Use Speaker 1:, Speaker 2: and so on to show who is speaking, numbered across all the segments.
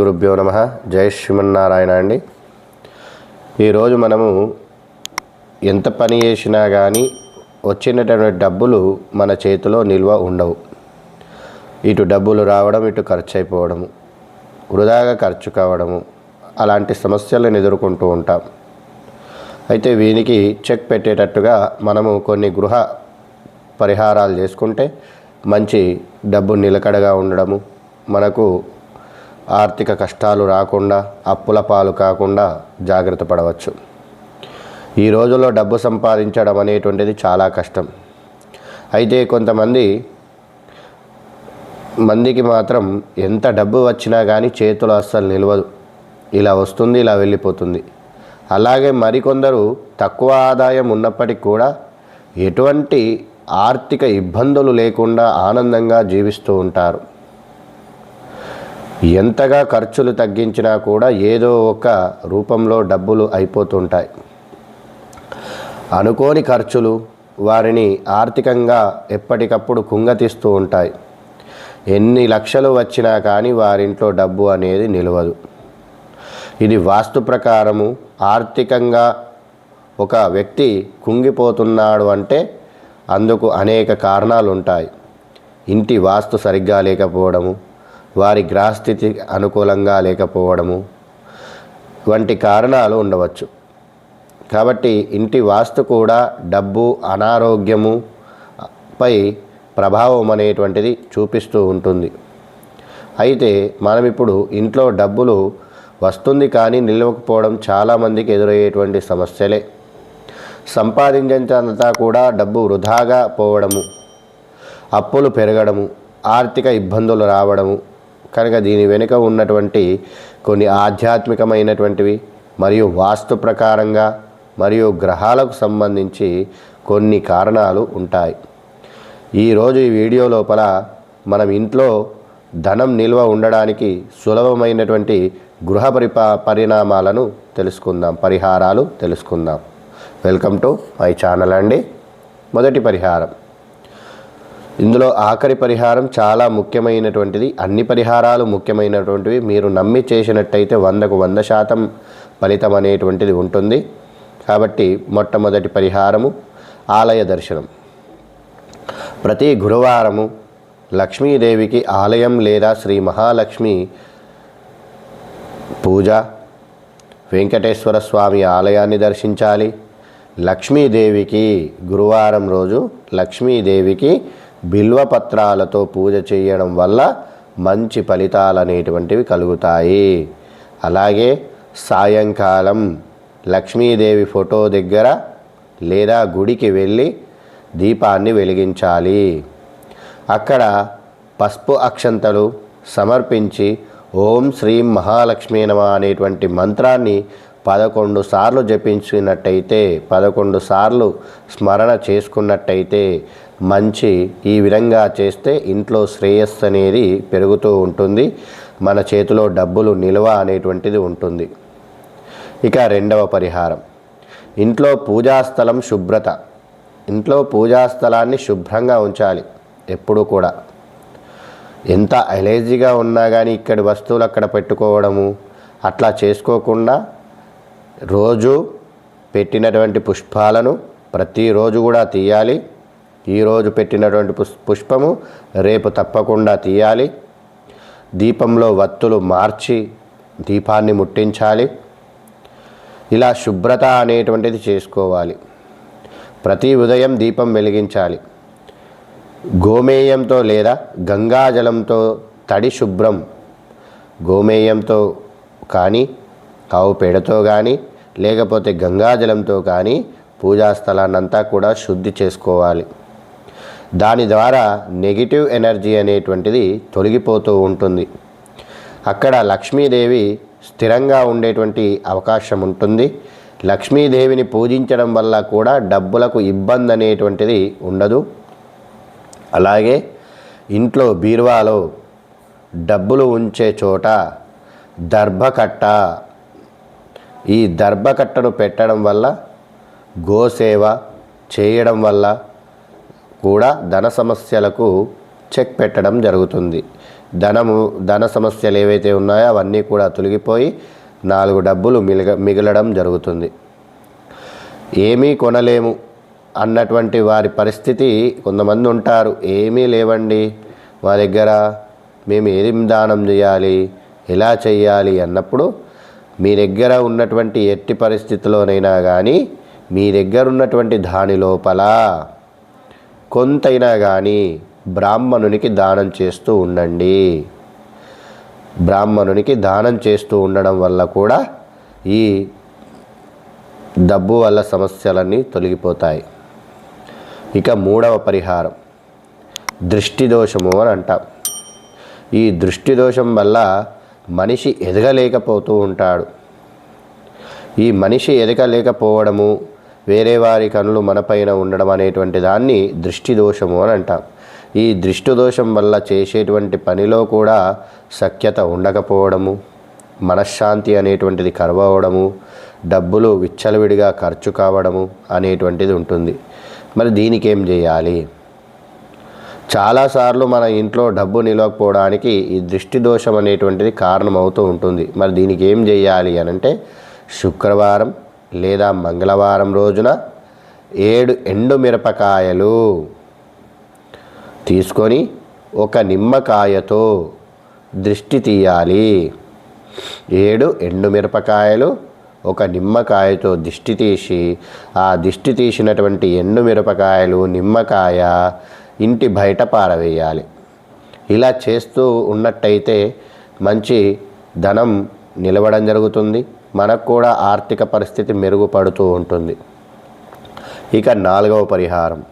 Speaker 1: గురుభ్యో నమ. జయ శ్రీమన్నారాయణ అండి. ఈరోజు మనము ఎంత పని చేసినా కానీ వచ్చినటువంటి డబ్బులు మన చేతిలో నిల్వ ఉండవు. ఇటు డబ్బులు రావడం ఇటు ఖర్చు అయిపోవడము వృధాగా ఖర్చు కావడము అలాంటి సమస్యలను ఎదుర్కొంటూ ఉంటాం. అయితే వీనికి చెక్ పెట్టేటట్టుగా మనము కొన్ని గృహ పరిహారాలు చేసుకుంటే మంచి డబ్బు నిలకడగా ఉండడము మనకు ఆర్థిక కష్టాలు రాకుండా అప్పుల పాలు కాకుండా జాగ్రత్త పడవచ్చు. ఈ రోజుల్లో డబ్బు సంపాదించడం అనేటువంటిది చాలా కష్టం. అయితే కొంతమంది మందికి మాత్రం ఎంత డబ్బు వచ్చినా కానీ చేతులు అస్సలు నిలవదు. ఇలా వస్తుంది ఇలా వెళ్ళిపోతుంది. అలాగే మరికొందరు తక్కువ ఆదాయం ఉన్నప్పటికీ కూడా ఎటువంటి ఆర్థిక ఇబ్బందులు లేకుండా ఆనందంగా జీవిస్తూ ఉంటారు. ఎంతగా ఖర్చులు తగ్గించినా కూడా ఏదో ఒక రూపంలో డబ్బులు అయిపోతుంటాయి. అనుకోని ఖర్చులు వారిని ఆర్థికంగా ఎప్పటికప్పుడు కుంగతీస్తూ ఉంటాయి. ఎన్ని లక్షలు వచ్చినా కానీ వారింట్లో డబ్బు అనేది నిలవదు. ఇది వాస్తు ప్రకారము ఆర్థికంగా ఒక వ్యక్తి కుంగిపోతున్నాడు అంటే అందుకు అనేక కారణాలు ఉంటాయి ఇంటి వాస్తు సరిగ్గా లేకపోవడము వారి గ్రహస్థితి అనుకూలంగా లేకపోవడము వంటి కారణాలు ఉండవచ్చు. కాబట్టి ఇంటి వాస్తు కూడా డబ్బు అనారోగ్యము పై ప్రభావం అనేటువంటిది చూపిస్తూ ఉంటుంది. అయితే మనం ఇప్పుడు ఇంట్లో డబ్బులు వస్తుంది కానీ నిలవకపోవడం చాలామందికి ఎదురయ్యేటువంటి సమస్యలే. సంపాదించినంతా కూడా డబ్బు వృధాగా పోవడము అప్పులు పెరగడము ఆర్థిక ఇబ్బందులు రావడము కనుక దీని వెనుక ఉన్నటువంటి కొన్ని ఆధ్యాత్మికమైనటువంటివి మరియు వాస్తు ప్రకారంగా మరియు గ్రహాలకు సంబంధించి కొన్ని కారణాలు ఉంటాయి. ఈరోజు ఈ వీడియో లోపల మనం ఇంట్లో ధనం నిల్వ ఉండడానికి సులభమైనటువంటి గృహ పరిపా పరిణామాలను తెలుసుకుందాం పరిహారాలు తెలుసుకుందాం. వెల్కమ్ టు మై ఛానల్ అండి. మొదటి పరిహారం. ఇందులో ఆఖరి పరిహారం చాలా ముఖ్యమైనటువంటిది. అన్ని పరిహారాలు ముఖ్యమైనటువంటివి. మీరు నమ్మి చేసినట్టయితే వందకు వంద శాతం ఫలితం అనేటువంటిది ఉంటుంది. కాబట్టి మొట్టమొదటి పరిహారము ఆలయ దర్శనం. ప్రతి గురువారము లక్ష్మీదేవికి ఆలయం లేదా శ్రీ మహాలక్ష్మి పూజ వెంకటేశ్వర స్వామి ఆలయాన్ని దర్శించాలి. లక్ష్మీదేవికి గురువారం రోజు లక్ష్మీదేవికి బిల్వపత్రాలతో పూజ చేయడం వల్ల మంచి ఫలితాలు అనేటువంటివి కలుగుతాయి. అలాగే సాయంకాలం లక్ష్మీదేవి ఫోటో దగ్గర లేదా గుడికి వెళ్ళి దీపాన్ని వెలిగించాలి. అక్కడ పసుపు అక్షంతలు సమర్పించి ఓం శ్రీం మహాలక్ష్మీ నమ అనేటువంటి మంత్రాన్ని పదకొండు సార్లు జపించినట్టయితే పదకొండు సార్లు స్మరణ చేసుకున్నట్టయితే మంచి ఈ విధంగా చేస్తే ఇంట్లో శ్రేయస్సు అనేది పెరుగుతూ ఉంటుంది. మన చేతిలో డబ్బులు నిల్వ అనేటువంటిది ఉంటుంది. ఇక రెండవ పరిహారం. ఇంట్లో పూజాస్థలం శుభ్రత. ఇంట్లో పూజాస్థలాన్ని శుభ్రంగా ఉంచాలి ఎప్పుడూ కూడా. ఎంత ఎలర్జీగా ఉన్నా కానీ ఇక్కడి వస్తువులు అక్కడ పెట్టుకోవడము అట్లా చేసుకోకుండా రోజు పెట్టినటువంటి పుష్పాలను ప్రతిరోజు కూడా తీయాలి. ఈరోజు పెట్టినటువంటి పుష్ పుష్పము రేపు తప్పకుండా తీయాలి. దీపంలో వత్తులు మార్చి దీపాన్ని ముట్టించాలి. ఇలా శుభ్రత అనేటువంటిది చేసుకోవాలి. ప్రతి ఉదయం దీపం వెలిగించాలి. గోమేయంతో లేదా గంగాజలంతో తడి శుభ్రం. గోమేయంతో కానీ ఆవు పేడతో కానీ లేకపోతే గంగాజలంతో కానీ పూజాస్థలాన్నంతా కూడా శుద్ధి చేసుకోవాలి. దాని ద్వారా నెగిటివ్ ఎనర్జీ అనేటువంటిది తొలగిపోతూ ఉంటుంది. అక్కడ లక్ష్మీదేవి స్థిరంగా ఉండేటువంటి అవకాశం ఉంటుంది. లక్ష్మీదేవిని పూజించడం వల్ల కూడా డబ్బులకు ఇబ్బంది అనేటువంటిది ఉండదు. అలాగే ఇంట్లో బీరువాలో డబ్బులు ఉంచే చోట దర్భకట్ట ఈ దర్భకట్టను పెట్టడం వల్ల గోసేవ చేయడం వల్ల కూడా ధన సమస్యలకు చెక్ పెట్టడం జరుగుతుంది. ధనము ధన సమస్యలు ఏవైతే ఉన్నాయో అవన్నీ కూడా తొలగిపోయి నాలుగు డబ్బులు మిగ మిగలడం జరుగుతుంది. ఏమీ కొనలేము అన్నటువంటి వారి పరిస్థితి కొంతమంది ఉంటారు. ఏమీ లేవండి. మా దగ్గర మేము ఏది దానం చేయాలి? ఎలా చేయాలి? అన్నప్పుడు మీ దగ్గర ఉన్నటువంటి ఎట్టి పరిస్థితిలోనైనా కానీ మీ దగ్గర ఉన్నటువంటి దాని లోపల కొంతైనా కానీ బ్రాహ్మణునికి దానం చేస్తూ ఉండండి. బ్రాహ్మణునికి దానం చేస్తూ ఉండడం వల్ల కూడా ఈ డబ్బు వల్ల సమస్యలన్నీ తొలగిపోతాయి. ఇక మూడవ పరిహారం దృష్టి దోషము అని అంటాం. ఈ దృష్టి దోషం వల్ల మనిషి ఎదగలేకపోతూ ఉంటాడు. ఈ మనిషి ఎదగలేకపోవడము వేరే వారి కనులు మనపైన ఉండడం అనేటువంటి దాన్ని దృష్టి దోషము అని అంటాం. ఈ దృష్టి దోషం వల్ల చేసేటువంటి పనిలో కూడా సఖ్యత ఉండకపోవడము మనశ్శాంతి అనేటువంటిది కరువవడము డబ్బులు విచ్చలవిడిగా ఖర్చు కావడము అనేటువంటిది ఉంటుంది. మరి దీనికి ఏం చేయాలి? చాలాసార్లు మన ఇంట్లో డబ్బు నిలవకపోవడానికి ఈ దృష్టి దోషం అనేటువంటిది కారణమవుతూ ఉంటుంది. మరి దీనికి ఏం చేయాలి అని అంటే శుక్రవారం లేదా మంగళవారం రోజున ఏడు ఎండు మిరపకాయలు తీసుకొని ఒక నిమ్మకాయతో దృష్టి తీయాలి. ఏడు ఎండు మిరపకాయలు ఒక నిమ్మకాయతో దిష్టి తీసి ఆ దిష్టి తీసినటువంటి ఎండు మిరపకాయలు నిమ్మకాయ ఇంటి బయట పారవేయాలి. ఇలా చేస్తూ ఉన్నట్టయితే మంచి ధనం నిలవడం జరుగుతుంది. మనకు కూడా ఆర్థిక పరిస్థితి మెరుగుపడుతూ ఉంటుంది. ఇక నాలుగవ పరిహారం.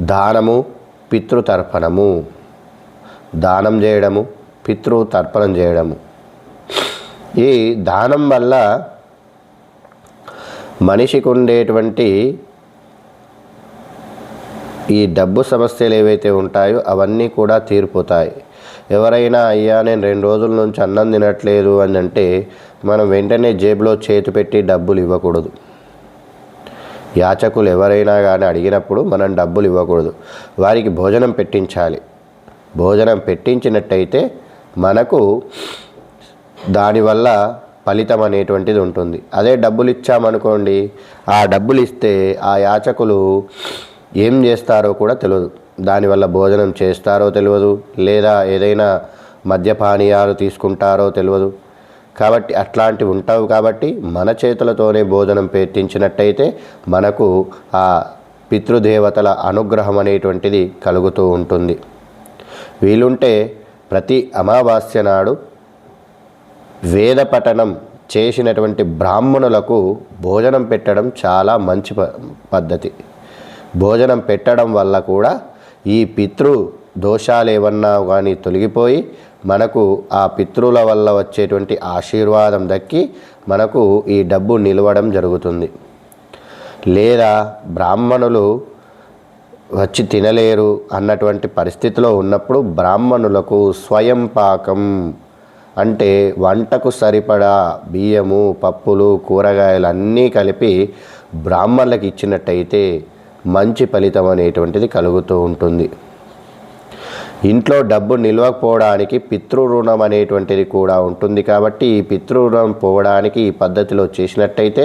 Speaker 1: దానము పితృతర్పణము. దానం చేయడము పితృతర్పణం చేయడము. ఈ దానం వల్ల మనిషికి ఉండేటువంటి ఈ డబ్బు సమస్యలు ఏవైతే ఉంటాయో అవన్నీ కూడా తీరిపోతాయి. ఎవరైనా అయ్యా నేను రెండు రోజుల నుంచి అన్నం తినట్లేదు అని అంటే మనం వెంటనే జేబులో చేతి పెట్టి డబ్బులు ఇవ్వకూడదు. యాచకులు ఎవరైనా కానీ అడిగినప్పుడు మనం డబ్బులు ఇవ్వకూడదు. వారికి భోజనం పెట్టించాలి. భోజనం పెట్టించినట్టయితే మనకు దానివల్ల ఫలితం అనేటువంటిది ఉంటుంది. అదే డబ్బులు ఇచ్చామనుకోండి ఆ డబ్బులు ఇస్తే ఆ యాచకులు ఏం చేస్తారో కూడా తెలియదు దానివల్ల భోజనం చేస్తారో తెలియదు లేదా ఏదైనా మద్యపానీయాలు తీసుకుంటారో తెలియదు కాబట్టి అట్లాంటివి ఉంటావు కాబట్టి మన చేతులతోనే భోజనం పెట్టించినట్టయితే మనకు ఆ పితృదేవతల అనుగ్రహం అనేటువంటిది కలుగుతూ ఉంటుంది. వీలుంటే ప్రతి అమావాస్య నాడు వేద పఠనం చేసినటువంటి బ్రాహ్మణులకు భోజనం పెట్టడం చాలా మంచి పద్ధతి. భోజనం పెట్టడం వల్ల కూడా ఈ పితృ దోషాలు ఏమన్నా కానీ తొలగిపోయి మనకు ఆ పితృల వల్ల వచ్చేటువంటి ఆశీర్వాదం దక్కి మనకు ఈ డబ్బు నిలవడం జరుగుతుంది. లేదా బ్రాహ్మణులు వచ్చి తినలేరు అన్నటువంటి పరిస్థితిలో ఉన్నప్పుడు బ్రాహ్మణులకు స్వయం పాకం అంటే వంటకు సరిపడా బియ్యము పప్పులు కూరగాయలు అన్నీ కలిపి బ్రాహ్మణులకు ఇచ్చినట్టయితే మంచి ఫలితం అనేటువంటిది కలుగుతూ ఉంటుంది. ఇంట్లో డబ్బు నిల్వకపోవడానికి పితృరుణం అనేటువంటిది కూడా ఉంటుంది కాబట్టి ఈ పితృరుణం పోవడానికి ఈ పద్ధతిలో చేసినట్టయితే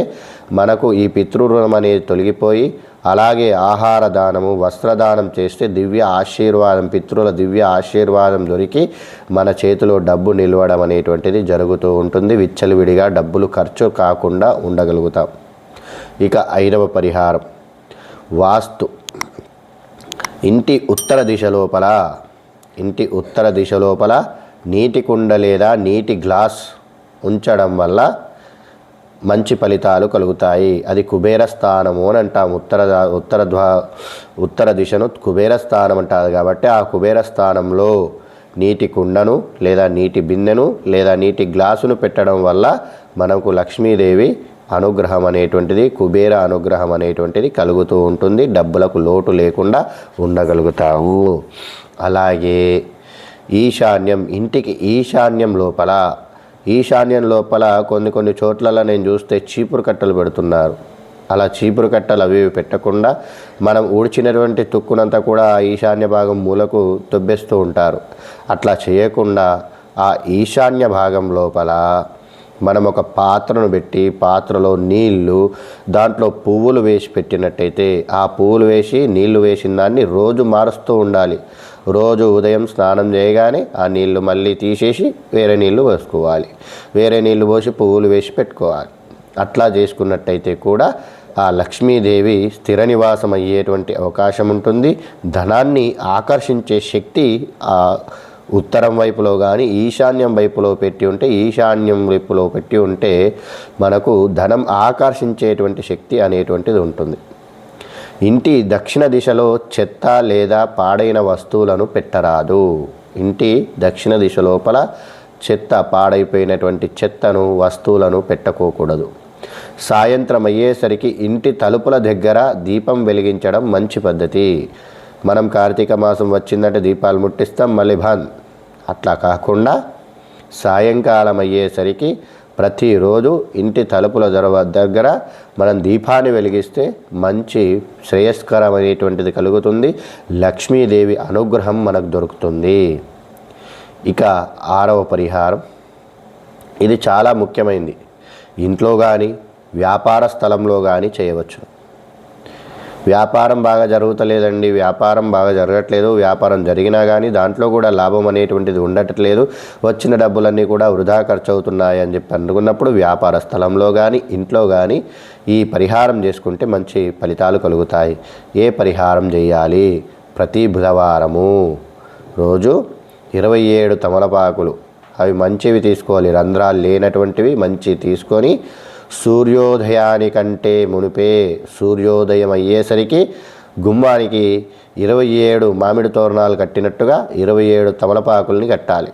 Speaker 1: మనకు ఈ పితృరుణం అనేది తొలగిపోయి అలాగే ఆహార దానము వస్త్రదానం చేస్తే దివ్య ఆశీర్వాదం పితృల దివ్య ఆశీర్వాదం దొరికి మన చేతిలో డబ్బు నిలవడం అనేటువంటిది జరుగుతూ ఉంటుంది. విచ్చలవిడిగా డబ్బులు ఖర్చు కాకుండా ఉండగలుగుతాం. ఇక ఐదవ పరిహారం. వాస్తు. ఇంటి ఉత్తర దిశ లోపల ఇంటి ఉత్తర దిశ లోపల నీటి కుండ లేదా నీటి గ్లాస్ ఉంచడం వల్ల మంచి ఫలితాలు కలుగుతాయి. అది కుబేర స్థానము అని అంటాం. ఉత్తర ఉత్తర ద్వా ఉత్తర దిశను కుబేర స్థానం అంటారు కాబట్టి ఆ కుబేర స్థానంలో నీటి కుండను లేదా నీటి బిందెను లేదా నీటి గ్లాసును పెట్టడం వల్ల మనకు లక్ష్మీదేవి అనుగ్రహం అనేటువంటిది కుబేర అనుగ్రహం అనేటువంటిది కలుగుతూ ఉంటుంది. డబ్బులకు లోటు లేకుండా ఉండగలుగుతావు. అలాగే ఈశాన్యం ఇంటికి ఈశాన్యం లోపల ఈశాన్యం లోపల కొన్ని కొన్ని చోట్లలో నేను చూస్తే చీపురు కట్టలు పెడుతున్నారు. అలా చీపురు కట్టలు అవి పెట్టకుండా మనం ఊడ్చినటువంటి తుక్కునంతా కూడా ఈశాన్య భాగం మూలకు తొబ్బేస్తూ ఉంటారు. అట్లా చేయకుండా ఆ ఈశాన్య భాగం లోపల మనం ఒక పాత్రను పెట్టి పాత్రలో నీళ్ళు దాంట్లో పువ్వులు వేసి పెట్టినట్టయితే ఆ పువ్వులు వేసి నీళ్ళు వేసిన దాన్ని రోజు మారుస్తూ ఉండాలి. రోజు ఉదయం స్నానం చేయగానే ఆ నీళ్ళు మళ్ళీ తీసేసి వేరే నీళ్ళు పోసుకోవాలి. వేరే నీళ్ళు పోసి పువ్వులు వేసి పెట్టుకోవాలి. అట్లా చేసుకున్నట్టయితే కూడా ఆ లక్ష్మీదేవి స్థిర నివాసం అయ్యేటువంటి అవకాశం ఉంటుంది. ధనాన్ని ఆకర్షించే శక్తి ఆ ఉత్తరం వైపులో కానీ ఈశాన్యం వైపులో పెట్టి ఉంటే ఈశాన్యం వైపులో పెట్టి ఉంటే మనకు ధనం ఆకర్షించేటువంటి శక్తి అనేటువంటిది ఉంటుంది. ఇంటి దక్షిణ దిశలో చెత్త లేదా పాడైన వస్తువులను పెట్టరాదు. ఇంటి దక్షిణ దిశ లోపల చెత్త పాడైపోయినటువంటి చెత్తను వస్తువులను పెట్టకోకూడదు. సాయంత్రం అయ్యేసరికి ఇంటి తలుపుల దగ్గర దీపం వెలిగించడం మంచి పద్ధతి. మనం కార్తీక మాసం వచ్చిందంటే దీపాలు ముట్టిస్తాం మళ్ళీ బంద్ అట్లా కాకుండా సాయంకాలం అయ్యేసరికి ప్రతిరోజు ఇంటి తలుపుల దొరవ దగ్గర మనం దీపాన్ని వెలిగిస్తే మంచి శ్రేయస్కరమైనటువంటిది కలుగుతుంది. లక్ష్మీదేవి అనుగ్రహం మనకు దొరుకుతుంది. ఇక ఆరవ పరిహారం. ఇది చాలా ముఖ్యమైనది ఇంట్లో కానీ వ్యాపార స్థలంలో కానీ చేయవచ్చు. వ్యాపారం బాగా జరుగుతలేదండి వ్యాపారం బాగా జరగట్లేదు వ్యాపారం జరిగినా కానీ దాంట్లో కూడా లాభం అనేటువంటిది ఉండట్లేదు వచ్చిన డబ్బులన్నీ కూడా వృధా ఖర్చు అవుతున్నాయి అని చెప్పి అనుకున్నప్పుడు వ్యాపార స్థలంలో కానీ ఇంట్లో కానీ ఈ పరిహారం చేసుకుంటే మంచి ఫలితాలు కలుగుతాయి. ఏ పరిహారం చేయాలి? ప్రతి బుధవారము రోజు ఇరవై ఏడు తమలపాకులు. అవి మంచివి తీసుకోవాలి రంధ్రాలు లేనటువంటివి మంచి తీసుకొని సూర్యోదయానికంటే మునిపే సూర్యోదయం అయ్యేసరికి గుమ్మానికి ఇరవై ఏడు మామిడి తోరణాలు కట్టినట్టుగా ఇరవై ఏడు తమలపాకుల్ని కట్టాలి.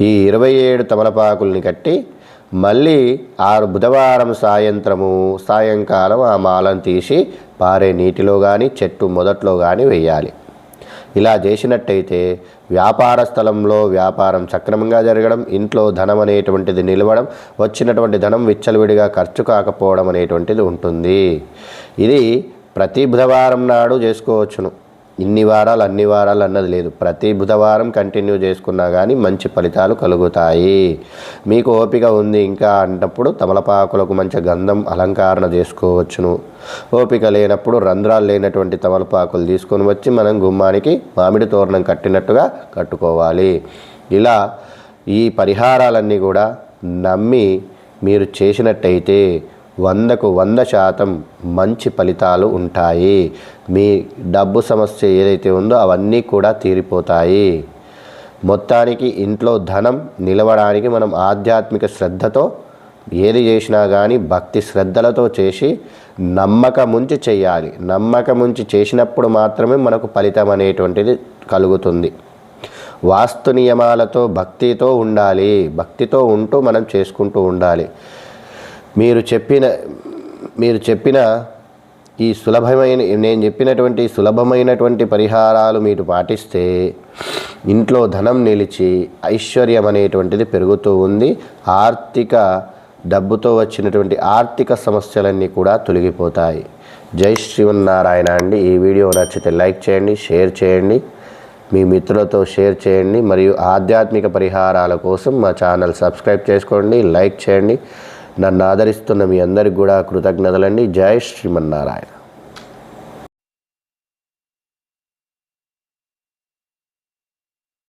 Speaker 1: ఈ ఇరవై ఏడు తమలపాకుల్ని కట్టి మళ్ళీ ఆరు బుధవారం సాయంత్రము సాయంకాలం ఆ మాలను తీసి పారే నీటిలో కానీ చెట్టు మొదట్లో కానీ వేయాలి. ఇలా చేసినట్టయితే వ్యాపార స్థలంలో వ్యాపారం సక్రమంగా జరగడం ఇంట్లో ధనం అనేటువంటిది నిలవడం వచ్చినటువంటి ధనం విచ్చలవిడిగా ఖర్చు కాకపోవడం అనేటువంటిది ఉంటుంది. ఇది ప్రతి బుధవారం నాడు చేసుకోవచ్చును. ఇన్ని వారాలు అన్ని వారాలు అన్నది లేదు. ప్రతి బుధవారం కంటిన్యూ చేసుకున్నా కానీ మంచి ఫలితాలు కలుగుతాయి. మీకు ఓపిక ఉంది ఇంకా అన్నప్పుడు తమలపాకులకు మంచి గంధం అలంకరణ చేసుకోవచ్చును. ఓపిక లేనప్పుడు రంధ్రాలు లేనటువంటి తమలపాకులు తీసుకొని వచ్చి మనం గుమ్మానికి మామిడి తోరణం కట్టినట్టుగా కట్టుకోవాలి. ఇలా ఈ పరిహారాలన్నీ కూడా నమ్మి మీరు చేసినట్టయితే వందకు వంద శాతం మంచి ఫలితాలు ఉంటాయి. మీ డబ్బు సమస్య ఏదైతే ఉందో అవన్నీ కూడా తీరిపోతాయి. మొత్తానికి ఇంట్లో ధనం నిలవడానికి మనం ఆధ్యాత్మిక శ్రద్ధతో ఏది చేసినా కానీ భక్తి శ్రద్ధలతో చేసి నమ్మకముంచి చేయాలి. నమ్మకముంచి చేసినప్పుడు మాత్రమే మనకు ఫలితం అనేటువంటిది కలుగుతుంది. వాస్తు నియమాలతో భక్తితో ఉండాలి. భక్తితో ఉంటూ మనం చేసుకుంటూ ఉండాలి. మీరు చెప్పిన మీరు చెప్పిన ఈ సులభమైన నేను చెప్పినటువంటి సులభమైనటువంటి పరిహారాలు మీరు పాటిస్తే ఇంట్లో ధనం నిలిచి ఐశ్వర్యం అనేటువంటిది పెరుగుతూ ఉంది. ఆర్థిక డబ్బుతో వచ్చినటువంటి ఆర్థిక సమస్యలన్నీ కూడా తొలగిపోతాయి. జై శ్రీమన్నారాయణ అండి. ఈ వీడియో నచ్చితే లైక్ చేయండి షేర్ చేయండి మీ మిత్రులతో షేర్ చేయండి మరియు ఆధ్యాత్మిక పరిహారాల కోసం మా ఛానల్ సబ్స్క్రైబ్ చేసుకోండి లైక్ చేయండి. నన్ను ఆదరిస్తున్న మీ అందరికి కూడా కృతజ్ఞతలండి. జై శ్రీమన్నారాయణ.